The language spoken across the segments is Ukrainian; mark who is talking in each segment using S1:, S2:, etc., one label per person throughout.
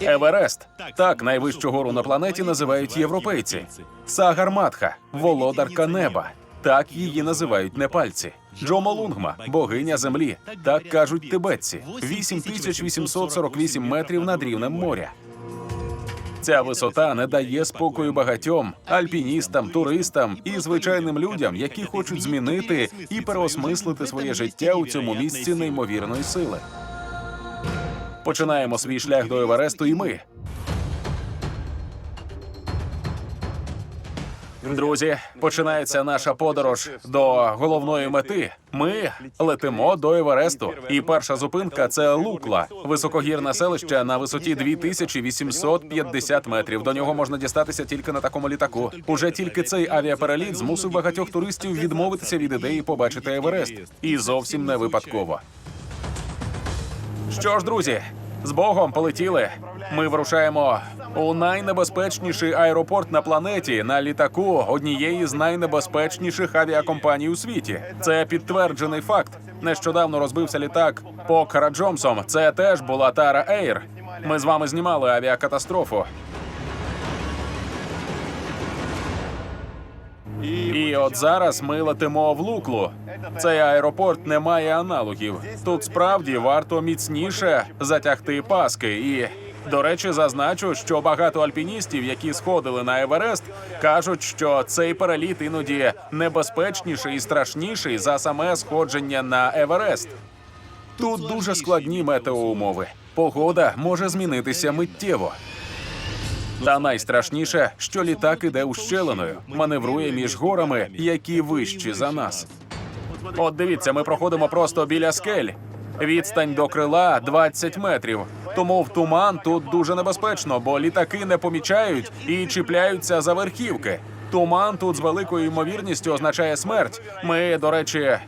S1: Еверест. Так найвищу гору на планеті називають європейці. Сагарматха володарка неба. Так її називають непальці. Джомолунгма богиня землі. Так кажуть тибетці. 8848 метрів над рівнем моря. Ця висота не дає спокою багатьом альпіністам, туристам і звичайним людям, які хочуть змінити і переосмислити своє життя у цьому місці неймовірної сили. Починаємо свій шлях до Евересту і ми. Друзі, починається наша подорож до головної мети. Ми летимо до Евересту. І перша зупинка це Лукла, високогірне селище на висоті 2850 метрів. До нього можна дістатися тільки на такому літаку. Уже тільки цей авіапереліт змусив багатьох туристів відмовитися від ідеї побачити Еверест. І зовсім не випадково. Що ж, друзі, з Богом полетіли. Ми вирушаємо у найнебезпечніший аеропорт на планеті на літаку однієї з найнебезпечніших авіакомпаній у світі. Це підтверджений факт. Нещодавно розбився літак Покара Джомсом. Це теж була Тара Ейр. Ми з вами знімали авіакатастрофу. І от зараз ми летимо в Луклу. Цей аеропорт не має аналогів. Тут справді варто міцніше затягти паски. І до речі, зазначу, що багато альпіністів, які сходили на Еверест, кажуть, що цей переліт іноді небезпечніший і страшніший за саме сходження на Еверест. Тут дуже складні метеоумови. Погода може змінитися миттєво. Та найстрашніше, що літак іде ущелиною, маневрує між горами, які вищі за нас. От дивіться, ми проходимо просто біля скель. Відстань до крила 20 метрів. Тому в туман тут дуже небезпечно, бо літаки не помічають і чіпляються за верхівки. Туман тут з великою ймовірністю означає смерть. Ми, до речі,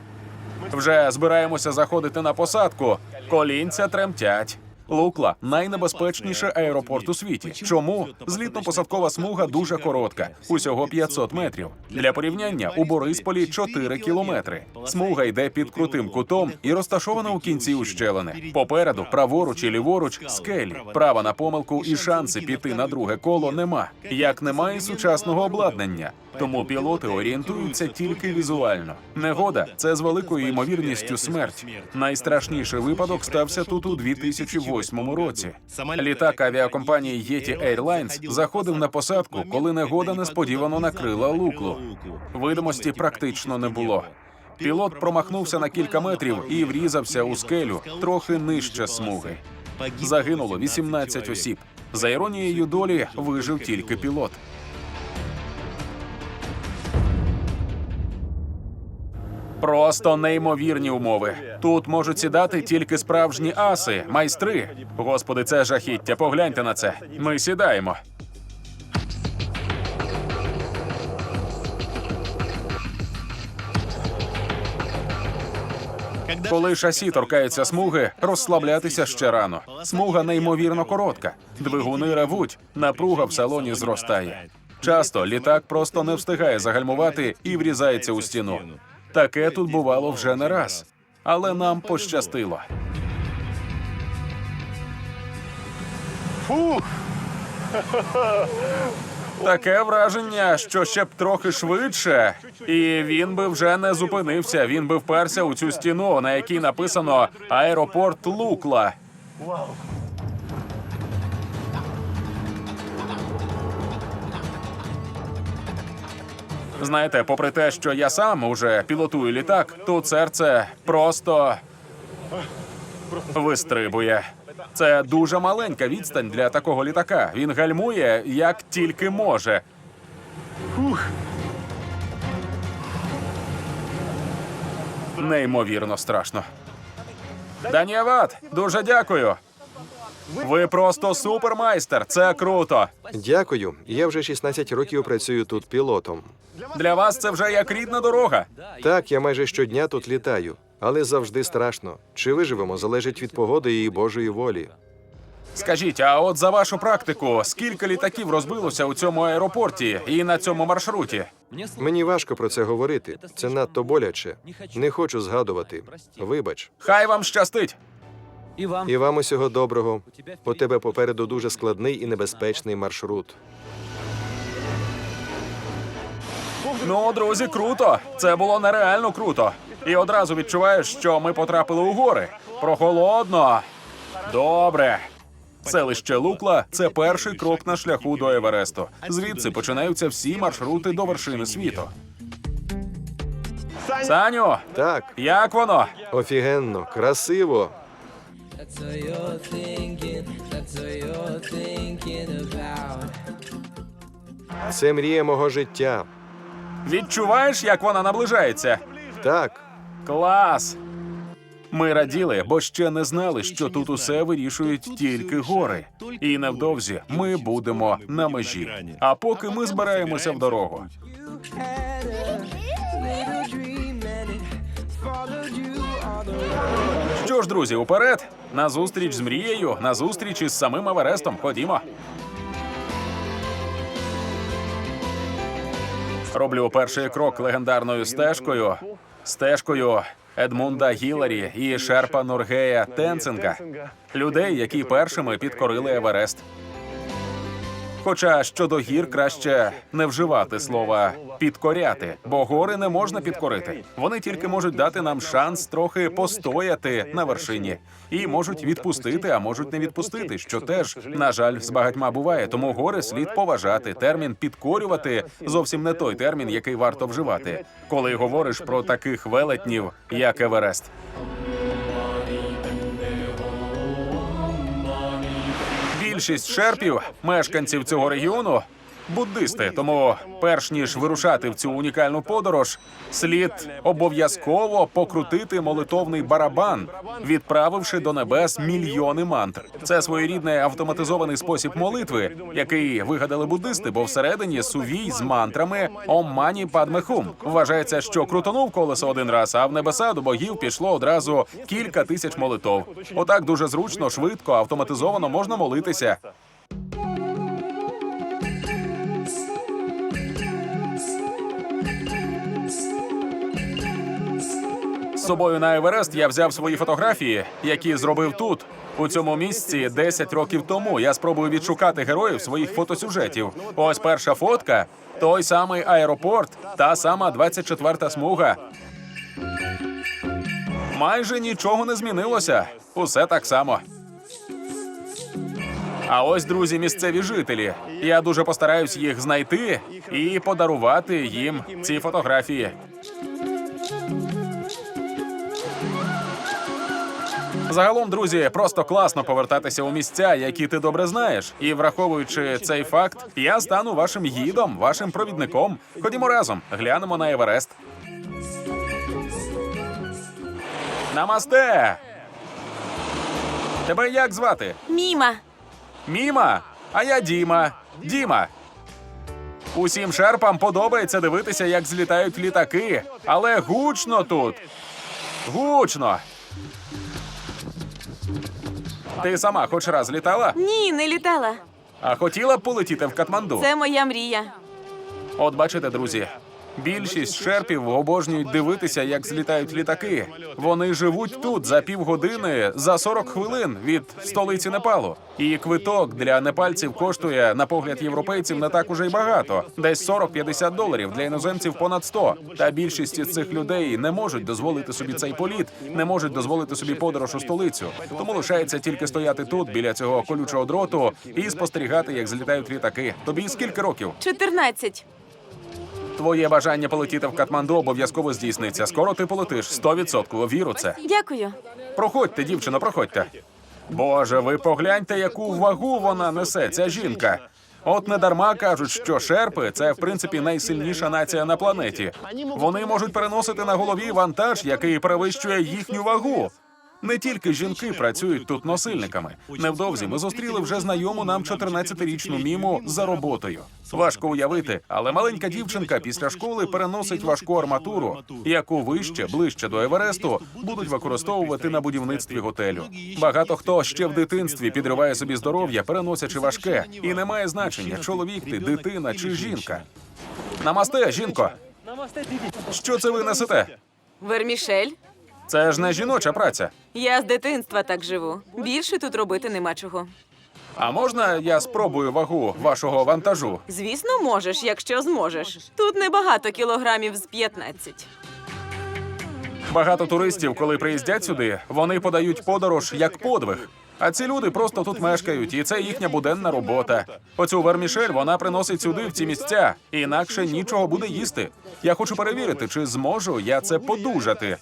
S1: вже збираємося заходити на посадку. Колінця тремтять. Лукла найнебезпечніший аеропорт у світі. Чому злітно-посадкова смуга дуже коротка, усього 500 метрів. Для порівняння у Борисполі 4 кілометри. Смуга йде під крутим кутом і розташована у кінці ущелини. Попереду, праворуч і ліворуч скелі. Права на помилку і шанси піти на друге коло нема. Як немає сучасного обладнання. Тому пілоти орієнтуються тільки візуально. Негода це з великою ймовірністю смерть. Найстрашніший випадок стався тут у 2008 році. Літак авіакомпанії Yeti Airlines заходив на посадку, коли негода несподівано накрила Луклу. Видимості практично не було. Пілот промахнувся на кілька метрів і врізався у скелю трохи нижче смуги. Загинуло 18 осіб. За іронією долі вижив тільки пілот. Просто неймовірні умови. Тут можуть сідати тільки справжні аси, майстри. Господи, це жахіття. Погляньте на це. Ми сідаємо. Коли шасі торкаються смуги, розслаблятися ще рано. Смуга неймовірно коротка. Двигуни ревуть, напруга в салоні зростає. Часто літак просто не встигає загальмувати і врізається у стіну. Таке тут бувало вже не раз. Але нам пощастило. Таке враження, що ще б трохи швидше, і він би вже не зупинився. Він би вперся у цю стіну, на якій написано аеропорт Лукла. Знаєте, попри те, що я сам уже пілотую літак, тут серце просто вистрибує. Це дуже маленька відстань для такого літака. Він гальмує як тільки може. Неймовірно страшно. Даніават, дуже дякую. Ви просто супермайстер. Це круто.
S2: Дякую. Я вже 16 років працюю тут пілотом.
S1: Для вас це вже як рідна дорога.
S2: Так, я майже щодня тут літаю, але завжди страшно. Чи виживемо залежить від погоди і Божої волі.
S1: Скажіть, а от за вашу практику, скільки літаків розбилося у цьому аеропорті і на цьому маршруті?
S2: Мені важко про це говорити. Це надто боляче. Не хочу згадувати. Вибач.
S1: Хай вам щастить.
S3: І вам.
S2: І вам усього доброго. У тебе попереду дуже складний і небезпечний маршрут.
S1: Ну, друзі, круто. Це було нереально круто. І одразу відчуваєш, що ми потрапили у гори. Прохолодно. Добре. Селище Лукла це перший крок на шляху до Евересту. Звідси починаються всі маршрути до вершини світу. Саню,
S2: Так,
S1: як воно?
S2: офігенно, красиво.
S4: That's what you're thinking. That's what you're thinking about.
S2: Це мрія мого життя.
S1: Відчуваєш, як вона наближається?
S2: Так,
S1: Клас! Ми раділи, бо ще не знали, що тут усе вирішують тільки гори. І невдовзі ми будемо на межі. А поки ми збираємося в дорогу. Що ж, друзі, уперед! На зустріч з мрією, на зустріч із самим Еверестом. Ходімо. Роблю перший крок легендарною стежкою. Стежкою Едмунда Гіларі і Шерпа Нургея Тенцинга. Людей, які першими підкорили Еверест. Хоча щодо гір краще не вживати слова підкоряти, бо гори не можна підкорити. Вони тільки можуть дати нам шанс трохи постояти на вершині і можуть відпустити, а можуть не відпустити, що теж на жаль з багатьма буває. Тому гори слід поважати. Термін підкорювати зовсім не той термін, який варто вживати, коли говориш про таких велетнів, як Еверест. Більшість шерпів, мешканців цього регіону, буддисти. Тому, перш ніж вирушати в цю унікальну подорож, слід обов'язково покрутити молитовний барабан, відправивши до небес мільйони мантр. Це своєрідний автоматизований спосіб молитви, який вигадали буддисти, бо всередині сувій з мантрами Ом Мані Падме Хум. Вважається, що крутонув колесо один раз, а в небеса до богів пішло одразу кілька тисяч молитов. Отак дуже зручно, швидко, автоматизовано можна молитися. Собою на Еверест я взяв свої фотографії, які зробив тут. У цьому місці 10 років тому я спробую відшукати героїв своїх фотосюжетів. Ось перша фотка, той самий аеропорт, та сама 24-та смуга. Майже нічого не змінилося. Усе так само. А ось, друзі, місцеві жителі. Я дуже постараюсь їх знайти і подарувати їм ці фотографії. Загалом, друзі, просто класно повертатися у місця, які ти добре знаєш. І враховуючи цей факт, я стану вашим гідом, вашим провідником. Ходімо разом, глянемо на Еверест. Намасте! Тебе як звати?
S5: Міма.
S1: Міма, а я Діма. Діма. Усім шерпам подобається дивитися, як злітають літаки, але гучно тут. Гучно. Ти сама хоч раз літала,
S5: Ні, не літала.
S1: а хотіла б полетіти в Катманду.
S5: Це моя мрія.
S1: От бачите, друзі. Більшість шерпів обожнюють дивитися, як злітають літаки. Вони живуть тут за півгодини за 40 хвилин від столиці Непалу. І квиток для непальців коштує на погляд європейців не так уже й багато, десь 40-50 доларів для іноземців понад 100. Та більшість із цих людей не можуть дозволити собі цей політ, не можуть дозволити собі подорож у столицю. Тому лишається тільки стояти тут біля цього колючого дроту і спостерігати, як злітають літаки. Тобі скільки років?
S5: 14.
S1: Твоє бажання полетіти в Катманду обов'язково здійсниться. Скоро ти полетиш 100%, віру це.
S5: Дякую.
S1: Проходьте, дівчино, проходьте. Боже, ви погляньте, яку вагу вона несе, ця жінка. От не дарма кажуть, що шерпи це в принципі найсильніша нація на планеті. Вони можуть переносити на голові вантаж, який перевищує їхню вагу. Не тільки жінки працюють тут носильниками. Невдовзі ми зустріли вже знайому нам 14-річну міму за роботою. Важко уявити, але маленька дівчинка після школи переносить важку арматуру, яку вище, ближче до Евересту, будуть використовувати на будівництві готелю. Багато хто ще в дитинстві підриває собі здоров'я, переносячи важке, і не має значення, чоловік ти, дитина чи жінка. Намасте, жінко. Що це ви несете?
S5: Вермішель.
S1: Це ж не жіноча праця.
S5: Я з дитинства так живу. Більше тут робити нема чого.
S1: А можна я спробую вагу вашого вантажу?
S5: Звісно, можеш, якщо зможеш. Тут небагато кілограмів з 15.
S1: Багато туристів, коли приїздять сюди, вони подають подорож як подвиг. А ці люди просто тут мешкають, і це їхня буденна робота. Оцю вермішель вона приносить сюди в ці місця, інакше нічого буде їсти. Я хочу перевірити, чи зможу я це подужати.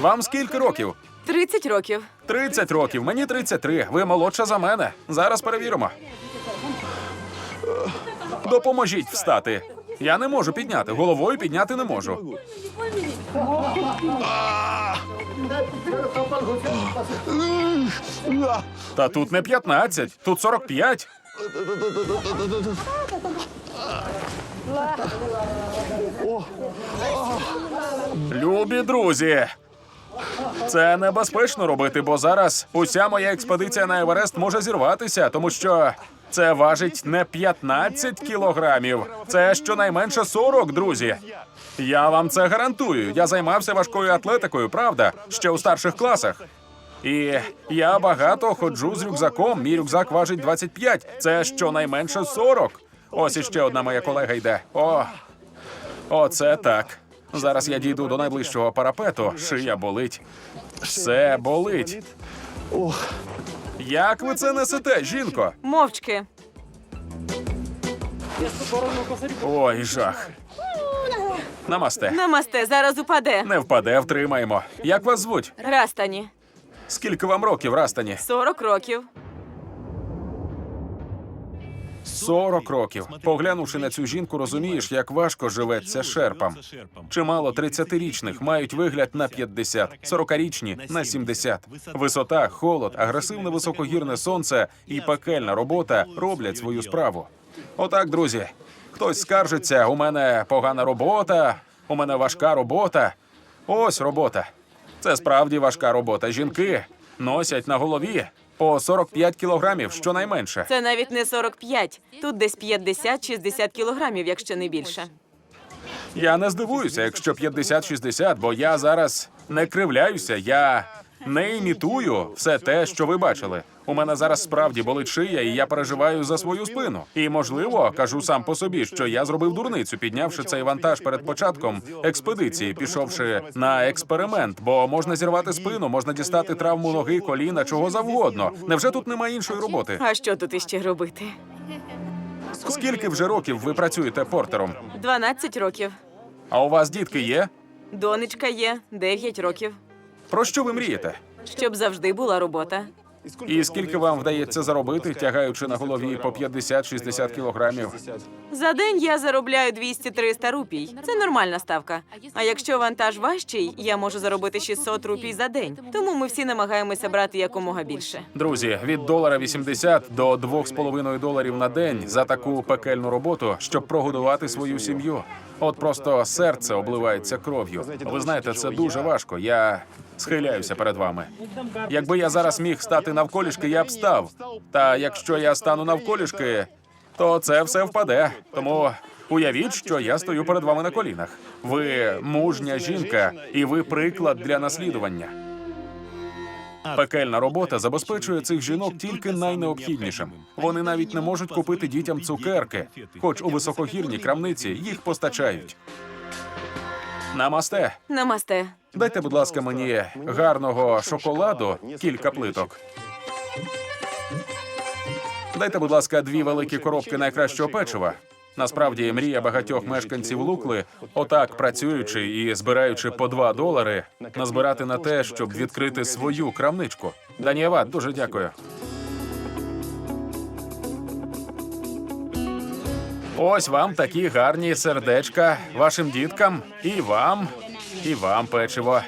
S1: Вам скільки років?
S5: 30 років.
S1: 30 років, мені 33. Ви молодша за мене. Зараз перевіримо. Допоможіть встати. Я не можу підняти. Головою підняти не можу. Та тут не 15, тут 45. Любі друзі, це небезпечно робити, бо зараз уся моя експедиція на Еверест може зірватися, тому що це важить не 15 кілограмів, це щонайменше 40, друзі. Я вам це гарантую. Я займався важкою атлетикою, правда, ще у старших класах. І я багато ходжу з рюкзаком. Мій рюкзак важить 25. Це щонайменше 40. Ось іще одна моя колега йде. О, оце так. Зараз я дійду до найближчого парапету. Шия болить. Все болить. Як ви це несете, жінко?
S5: Мовчки.
S1: Ой, жах. Намасте.
S5: Намасте, зараз упаде.
S1: Не впаде, втримаємо. Як вас звуть?
S5: Растані.
S1: Скільки вам років, Растані?
S5: 40 років.
S1: 40 років. Поглянувши на цю жінку, розумієш, як важко живеться шерпам. Чимало 30-річних мають вигляд на 50, 40-річні – на 70. Висота, холод, агресивне високогірне сонце і пекельна робота роблять свою справу. Отак, друзі. Хтось скаржиться, у мене погана робота, у мене важка робота. Ось робота. Це справді важка робота. Жінки носять на голові по 45 кілограмів, щонайменше.
S5: Це навіть не 45. Тут десь 50-60 кілограмів, якщо не більше.
S1: Я не здивуюся, якщо 50-60, бо я зараз не кривляюся, я не імітую все те, що ви бачили. У мене зараз справді болить шия, і я переживаю за свою спину. І можливо, кажу сам по собі, що я зробив дурницю, піднявши цей вантаж перед початком експедиції, пішовши на експеримент, бо можна зірвати спину, можна дістати травму ноги, коліна, чого завгодно. Невже тут немає іншої роботи?
S5: А що тут іще робити?
S1: Скільки вже років ви працюєте портером?
S5: 12 років.
S1: А у вас дітки є?
S5: Донечка є 9 років.
S1: Про що ви мрієте?
S5: Щоб завжди була робота.
S1: І скільки вам вдається заробити, тягаючи на голові по 50-60 кілограмів?
S5: За день я заробляю 200-300 рупій. Це нормальна ставка. А якщо вантаж важчий, я можу заробити 600 рупій за день. Тому ми всі намагаємося брати якомога більше.
S1: Друзі, від долара 80 до 2,5 доларів на день за таку пекельну роботу, щоб прогодувати свою сім'ю. От просто серце обливається кров'ю. Ви знаєте, це дуже важко. Я схиляюся перед вами. Якби я зараз міг стати навколішки, я б став. Та якщо я стану навколішки, то це все впаде. Тому уявіть, що я стою перед вами на колінах. Ви мужня жінка, і ви приклад для наслідування. Пекельна робота забезпечує цих жінок тільки найнеобхіднішим. Вони навіть не можуть купити дітям цукерки, хоч у високогірній крамниці їх постачають. Намасте.
S5: Намасте.
S1: Дайте, будь ласка, мені гарного шоколаду, кілька плиток. Дайте, будь ласка, дві великі коробки найкращого печива. Насправді, мрія багатьох мешканців Лукли, отак працюючи і збираючи по два долари, назбирати на те, щоб відкрити свою крамничку. Данієва, дуже дякую. Ось вам такі гарні сердечка вашим діткам, і вам, і вам печиво.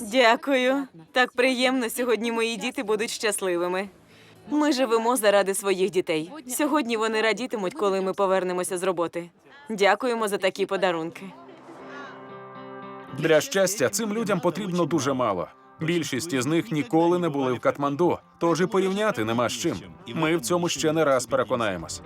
S5: Дякую. Так приємно. Сьогодні мої діти будуть щасливими. Ми живемо заради своїх дітей. Сьогодні вони радітимуть, коли ми повернемося з роботи. Дякуємо за такі подарунки.
S1: Для щастя цим людям потрібно дуже мало. Більшість із них ніколи не були в Катманду, тож і порівняти нема з чим. Ми в цьому ще не раз переконаємось.